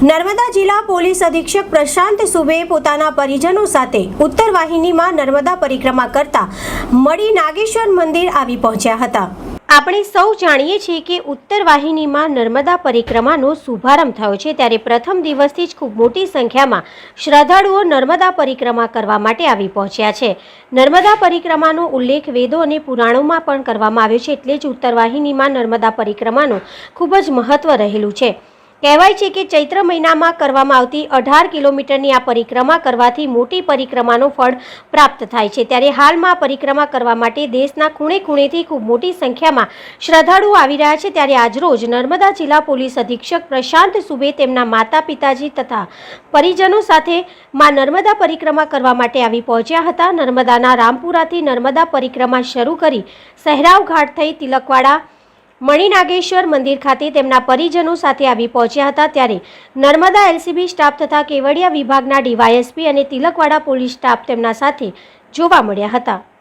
નર્મદા જિલ્લા પોલીસ અધિક્ષક પ્રશાંત સુબે પોતાના પરિજનો સાથે ઉત્તર વાહિનીમાં નર્મદા પરિક્રમા કરતા મળી નાગેશ્વર મંદિર આવી પહોંચ્યા હતા. આપણે સૌ જાણીએ છીએ કે ઉત્તર વાહિનીમાં નર્મદા પરિક્રમાનો શુભારંભ થયો છે ત્યારે પ્રથમ દિવસથી જ ખૂબ મોટી સંખ્યામાં શ્રદ્ધાળુઓ નર્મદા પરિક્રમા કરવા માટે આવી પહોંચ્યા છે. નર્મદા પરિક્રમાનો ઉલ્લેખ વેદો અને પુરાણોમાં પણ કરવામાં આવ્યો છે એટલે જ ઉત્તર વાહિનીમાં નર્મદા પરિક્રમાનું ખૂબ જ મહત્ત્વ રહેલું છે. કહેવાય છે કે ચૈત્ર મહિનામાં કરવામાં આવતી અઢાર કિલોમીટરની આ પરિક્રમા કરવાથી મોટી પરિક્રમાનો ફળ પ્રાપ્ત થાય છે. ત્યારે હાલમાં પરિક્રમા કરવા માટે દેશના ખૂણે ખૂણેથી ખૂબ મોટી સંખ્યામાં શ્રદ્ધાળુઓ આવી રહ્યા છે. ત્યારે આજરોજ નર્મદા જિલ્લા પોલીસ અધિક્ષક પ્રશાંત સુબે તેમના માતા પિતાજી તથા પરિજનો સાથે માં નર્મદા પરિક્રમા કરવા માટે આવી પહોંચ્યા હતા. નર્મદાના રામપુરાથી નર્મદા પરિક્રમા શરૂ કરી સહેરાવ ઘાટ થઈ તિલકવાડા મણિનાગેશ્વર મંદિર ખાતે તેમના પરિજનો સાથે આવી પહોંચ્યા હતા ત્યારે નર્મદા એલસીબી સ્ટાફ તથા કેવડિયા વિભાગના ડીવાયએસપી અને તિલકવાડા પોલીસ સ્ટાફ તેમના સાથે જોવા મળ્યા હતા.